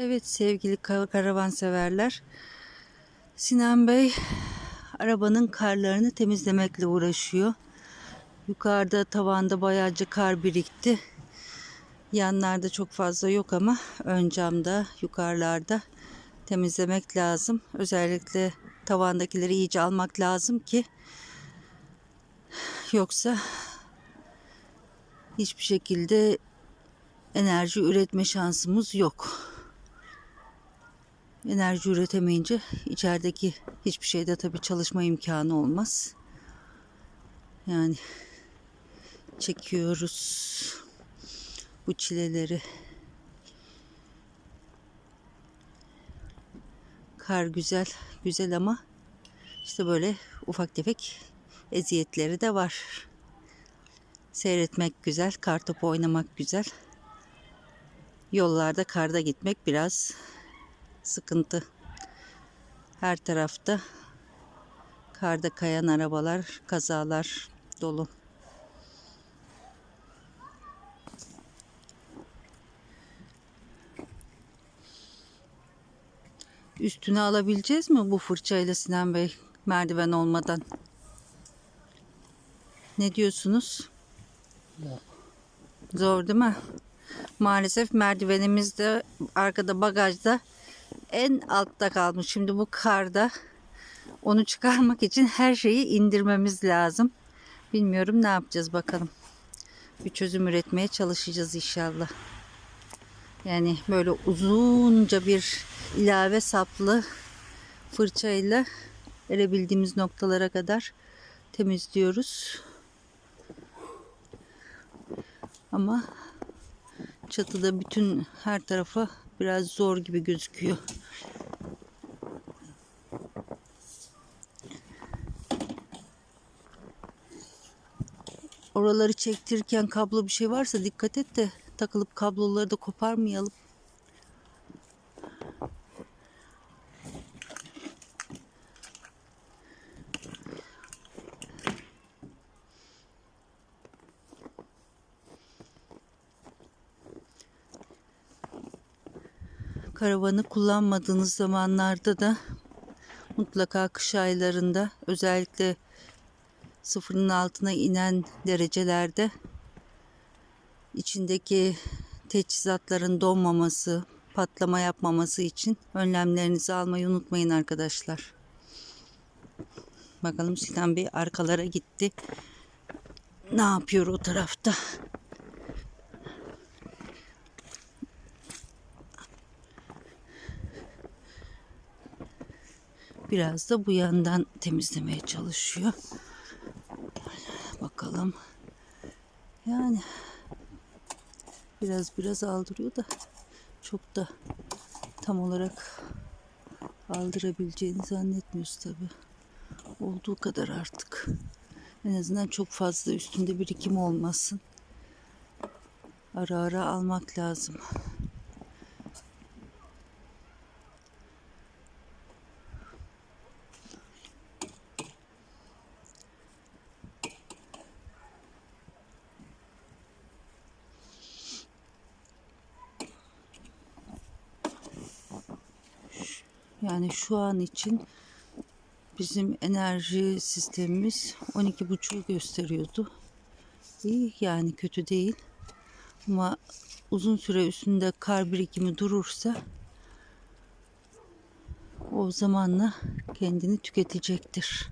Evet sevgili ka- karavanseverler. Sinan Bey arabanın karlarını temizlemekle uğraşıyor. Yukarıda tavanda bayağıca kar birikti. Yanlarda çok fazla yok ama ön camda, yukarılarda temizlemek lazım. Özellikle tavandakileri iyice almak lazım ki yoksa hiçbir şekilde enerji üretme şansımız yok. Enerji üretemeyince içerideki hiçbir şeyde tabii çalışma imkanı olmaz. Yani çekiyoruz bu çileleri. Kar güzel, güzel ama işte böyle ufak tefek eziyetleri de var. Seyretmek güzel, kartopu oynamak güzel. Yollarda karda gitmek biraz sıkıntı. Her tarafta karda kayan arabalar, kazalar dolu. Üstüne alabileceğiz mi bu fırçayla Sinan Bey merdiven olmadan? Ne diyorsunuz? Zor değil mi? Maalesef merdivenimiz de arkada bagajda en altta kalmış. Şimdi bu karda onu çıkarmak için her şeyi indirmemiz lazım. Bilmiyorum ne yapacağız bakalım. Bir çözüm üretmeye çalışacağız inşallah. Yani böyle uzunca bir ilave saplı fırçayla erebildiğimiz noktalara kadar temizliyoruz. Ama çatıda bütün her tarafa biraz zor gibi gözüküyor. Oraları çektirirken kablo bir şey varsa dikkat et de takılıp kabloları da koparmayalım. Karavanı kullanmadığınız zamanlarda da mutlaka kış aylarında özellikle sıfırın altına inen derecelerde içindeki teçhizatların donmaması, patlama yapmaması için önlemlerinizi almayı unutmayın arkadaşlar. Bakalım Sinan Bey arkalara gitti. Ne yapıyor o tarafta? Biraz da bu yandan temizlemeye çalışıyor. Bakalım. Yani biraz biraz aldırıyor da çok da tam olarak aldırabileceğini zannetmiyoruz tabi. Olduğu kadar artık. En azından çok fazla üstünde birikim olmasın. Ara ara almak lazım. Yani şu an için bizim enerji sistemimiz 12.5 gösteriyordu. İyi yani kötü değil. Ama uzun süre üstünde kar birikimi durursa o zamanla kendini tüketecektir.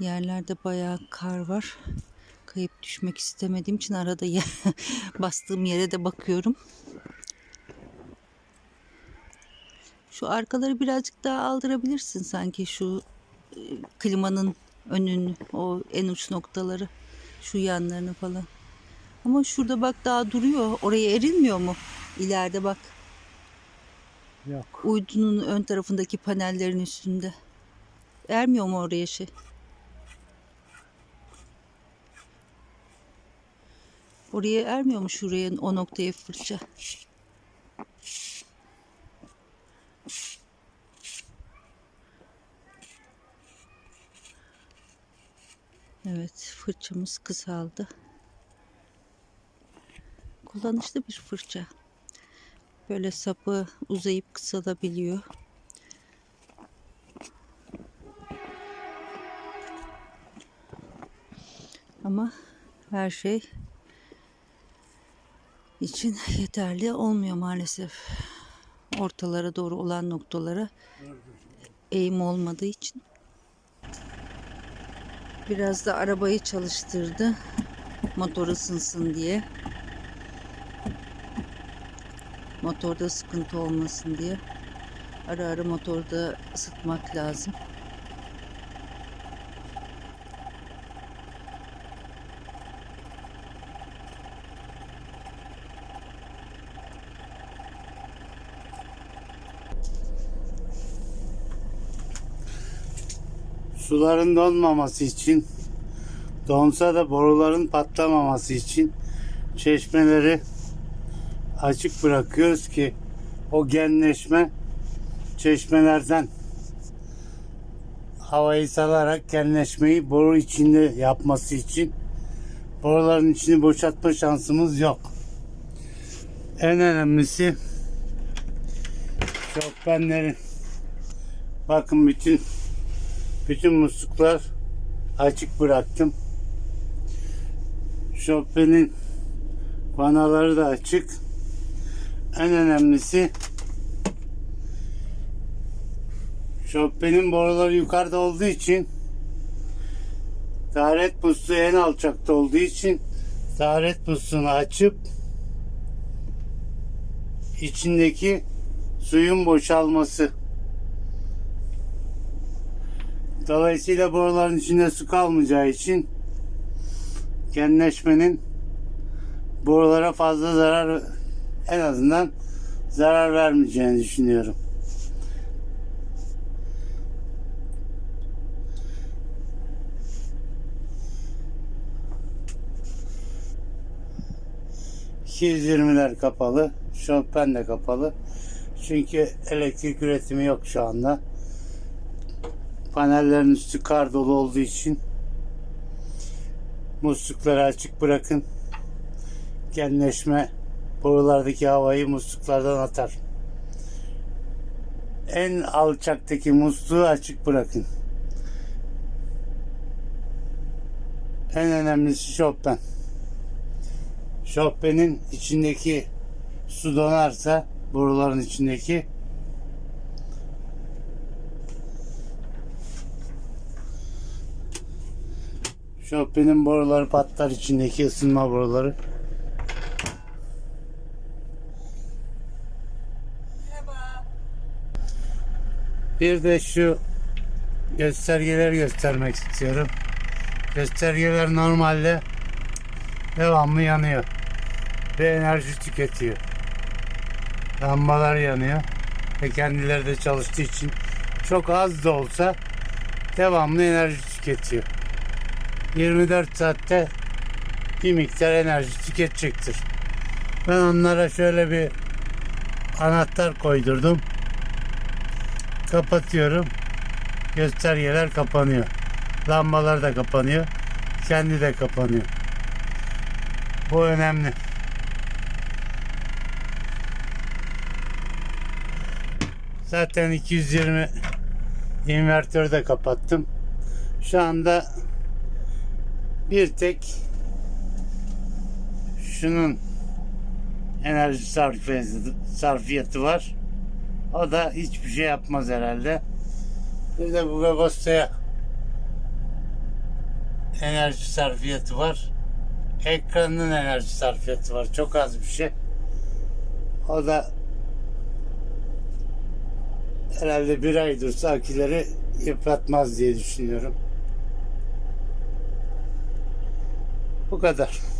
Yerlerde bayağı kar var. Kayıp düşmek istemediğim için arada ye- bastığım yere de bakıyorum. Şu arkaları birazcık daha aldırabilirsin sanki şu e, klimanın önünü, o en uç noktaları, şu yanlarını falan. Ama şurada bak daha duruyor. Oraya erilmiyor mu? İleride bak. Yok. Uydunun ön tarafındaki panellerin üstünde. Ermiyor mu oraya şey? Oraya ermiyor mu şuraya o noktaya fırça? Evet fırçamız kısaldı. Kullanışlı bir fırça. Böyle sapı uzayıp kısalabiliyor. Ama her şey için yeterli olmuyor maalesef. Ortalara doğru olan noktalara eğim olmadığı için. Biraz da arabayı çalıştırdı. Motor ısınsın diye. Motorda sıkıntı olmasın diye. Ara ara motorda ısıtmak lazım. Suların donmaması için donsa da boruların patlamaması için çeşmeleri açık bırakıyoruz ki o genleşme çeşmelerden havayı salarak genleşmeyi boru içinde yapması için boruların içini boşaltma şansımız yok. En önemlisi şofbenlerin bakın bütün bütün musluklar açık bıraktım. Chopin'in vanaları da açık. En önemlisi Chopin'in boruları yukarıda olduğu için taharet musluğu en alçakta olduğu için taharet musluğunu açıp içindeki suyun boşalması Dolayısıyla boruların içinde su kalmayacağı için genleşmenin borulara fazla zarar en azından zarar vermeyeceğini düşünüyorum. ...220'ler kapalı. Chopin de kapalı. Çünkü elektrik üretimi yok şu anda panellerin üstü kar dolu olduğu için muslukları açık bırakın. Genleşme borulardaki havayı musluklardan atar. En alçaktaki musluğu açık bırakın. En önemlisi Chopin. Chopin'in içindeki su donarsa boruların içindeki Chopin'in boruları patlar içindeki ısınma boruları. Bir de şu göstergeleri göstermek istiyorum. Göstergeler normalde devamlı yanıyor ve enerji tüketiyor. Lambalar yanıyor ve kendileri de çalıştığı için çok az da olsa devamlı enerji tüketiyor. 24 saatte bir miktar enerji tüketecektir. Ben onlara şöyle bir anahtar koydurdum. Kapatıyorum. Göstergeler kapanıyor. Lambalar da kapanıyor. Kendi de kapanıyor. Bu önemli. Zaten 220 invertörü de kapattım. Şu anda bir tek şunun enerji sarfiyatı, var. O da hiçbir şey yapmaz herhalde. Bir de bu Webasto'ya enerji sarfiyatı var. Ekranın enerji sarfiyatı var. Çok az bir şey. O da herhalde bir ay dursa akileri yıpratmaz diye düşünüyorum. Bu kadar.